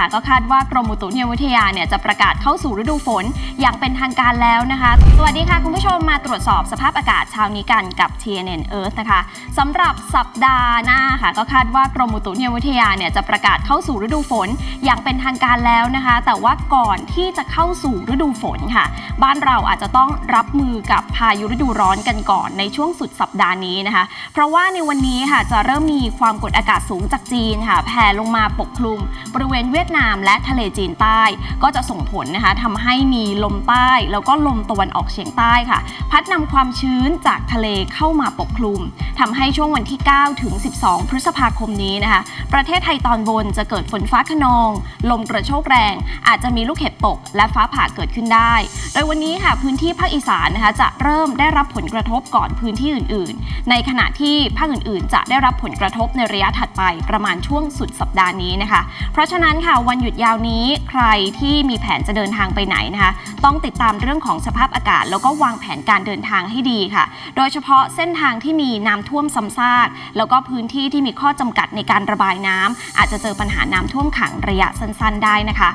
ค่ะ ก็คาดว่ากรมอุตุนิยมวิทยาเนี่ยจะประกาศเข้าสู่ฤดูฝน อย่างเป็นทางการแล้วนะคะ สวัสดีค่ะ คุณผู้ชมมาตรวจสอบสภาพอากาศเช้านี้กันกับ TNN Earth นะคะสำหรับสัปดาห์หน้าค่ะ ก็คาดว่ากรมอุตุนิยมวิทยาเนี่ยจะประกาศเข้าสู่ฤดูฝน อย่างเป็นทางการแล้วนะคะ แต่ว่าก่อนที่จะเข้าสู่ฤดูฝนค่ะ บ้านเราอาจจะต้องรับมือกับพายุฤดูร้อนกันก่อนในช่วงสุดสัปดาห์นี้นะคะ เพราะว่าในวันนี้ค่ะจะเริ่มมีความกดอากาศสูงจากจีนค่ะแผ่ลงมาปกคลุม บริเวณเวียดนามและทะเลจีนใต้ ก็จะส่งผลนะคะทำให้มีลมใต้ แล้วก็ลมตะวันออกเฉียงใต้ค่ะ พัดนำความชื้นจากทะเลเข้ามาปกคลุมทำให้ช่วงวันที่ 9 ถึง 12 พฤษภาคมนี้นะคะ ประเทศไทยตอนบนจะเกิดฝนฟ้าขนอง ลมกระโชกแรง อาจจะมีลูกเห็บตก และฟ้าผ่าเกิดขึ้นได้ โดยวันนี้ค่ะพื้นที่ภาคอีสานนะคะจะเริ่มได้รับผลกระทบก่อนพื้นที่อื่น ๆ ในขณะที่ภาคอื่น ๆ จะได้รับผลกระทบในระยะถัดไปประมาณช่วงสุดสัปดาห์นี้นะคะ เพราะฉะนั้นค่ะวันหยุดยาวนี้ใครที่มีแผนจะเดินทางไปไหนนะคะ ต้องติดตามเรื่องของสภาพอากาศ แล้วก็วางแผนการเดินทางให้ดีค่ะ โดยเฉพาะเส้นทางที่มีน้ำท่วมซ้ำซากแล้วก็พื้นที่ที่มีข้อจำกัดในการระบายน้ำอาจจะเจอปัญหาน้ำท่วมขังระยะสั้นๆ ได้นะคะ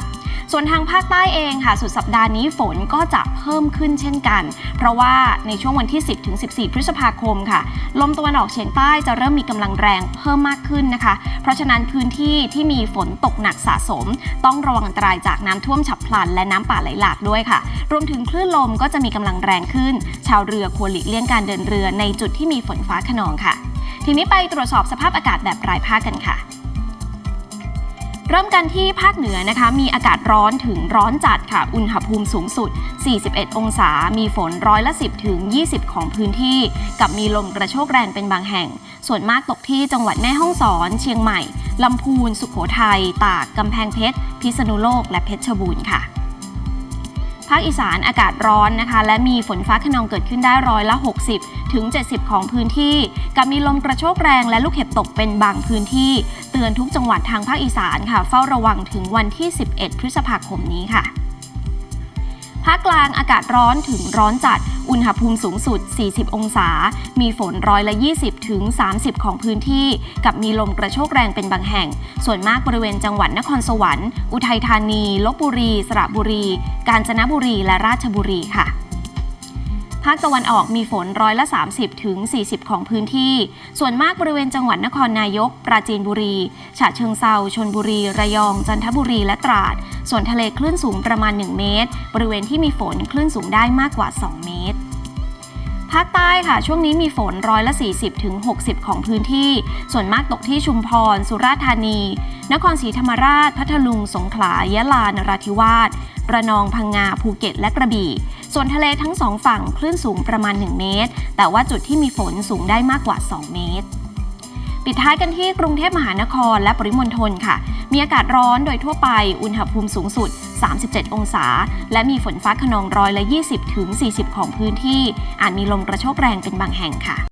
ส่วนทางภาคใต้เองค่ะ สุดสัปดาห์นี้ฝนก็จะเพิ่มขึ้นเช่นกัน เพราะว่าในช่วงวันที่ 10 ถึง 14 พฤษภาคมค่ะ ลมตะวันออกเฉียงใต้จะเริ่มมีกำลังแรงเพิ่มมากขึ้นนะคะ เพราะฉะนั้นพื้นที่ที่มีฝนตกหนักสะสม ต้องระวังอันตรายจากน้ำท่วมฉับพลัน และน้ำป่าไหลหลากด้วยค่ะ รวมถึงคลื่นลมก็จะมีกำลังแรงขึ้น ชาวเรือควรหลีกเลี่ยงการเดินเรือในจุดที่มีฝนฟ้าขนองค่ะ ทีนี้ไปตรวจสอบสภาพอากาศแบบรายภาคกันค่ะ เริ่มกันที่ภาคเหนือนะคะ มีอากาศร้อนถึงร้อนจัดค่ะ อุณหภูมิสูงสุด 41 องศา มีฝนร้อยละ 10 ถึง 20 ของพื้นที่ กับมีลมกระโชกแรงเป็นบางแห่ง ส่วนมากตกที่จังหวัดแม่ฮ่องสอน เชียงใหม่ ลำพูน สุขโขทัย ตาก กำแพงเพชร พิษณุโลก และเพชรบูรณ์ค่ะาคอีสานอากาศร้อนนะคะ และมีฝนฟ้าขนองเกิดขึ้นได้ร้อยละ 60 ถึง 70 ของพื้นที่ กับมีลมกระโชกแรงและลูกเห็บตกเป็นบางพื้นที่ เตือนทุกจังหวัดทางภาคอีสานค่ะ เฝ้าระวังถึงวันที่ 11 พฤษภาคมนี้ค่ะ ภาคกลางอากาศร้อนถึงร้อนจัด อุณหภูมิสูงสุด 40 องศา มีฝนร้อยละ 20 ถึง 30 ของพื้นที่ กับมีลมกระโชกแรงเป็นบางแห่ง ส่วนมากบริเวณจังหวัดนครสวรรค์ อุทัยธานี ลบบุรี สระบุรี กาญจนบุรี และราชบุรีค่ะ ภาคตะวันออกมีฝนร้อยละ 30ถึง40 ของพื้นที่ ส่วนมากบริเวณจังหวัดนครนายก ปราจีนบุรีฉะเชิงเซาชนบุรี ระยอง จันทบุรีและตราด ส่วนทะเลคลื่นสูงประมาณ 1 เมตร บริเวณที่มีฝนคลื่นสูงได้มากกว่า 2 เมตรภาคใต้ค่ะ ช่วงนี้มีฝนร้อยละ 40ถึง60 ของพื้นที่ ส่วนมากตกที่ชุมพร สุราษฎร์ธานี นครศรีธรรมราช พัทลุง สงขลา ยะลา นราธิวาส ระนอง พังงา ภูเก็ต และกระบี่ ส่วนทะเลทั้งสองฝั่งคลื่นสูงประมาณ 1 เมตร แต่ว่าจุดที่มีฝนสูงได้มากกว่า 2 เมตร ปิดท้ายกันที่กรุงเทพมหานครและปริมณฑลค่ะ มีอากาศร้อนโดยทั่วไป อุณหภูมิสูงสุด 37 องศา และมีฝนฟ้าขนองร้อยละ 20ถึง40 ของพื้นที่ อาจมีลมกระโชกแรงเป็นบางแห่งค่ะ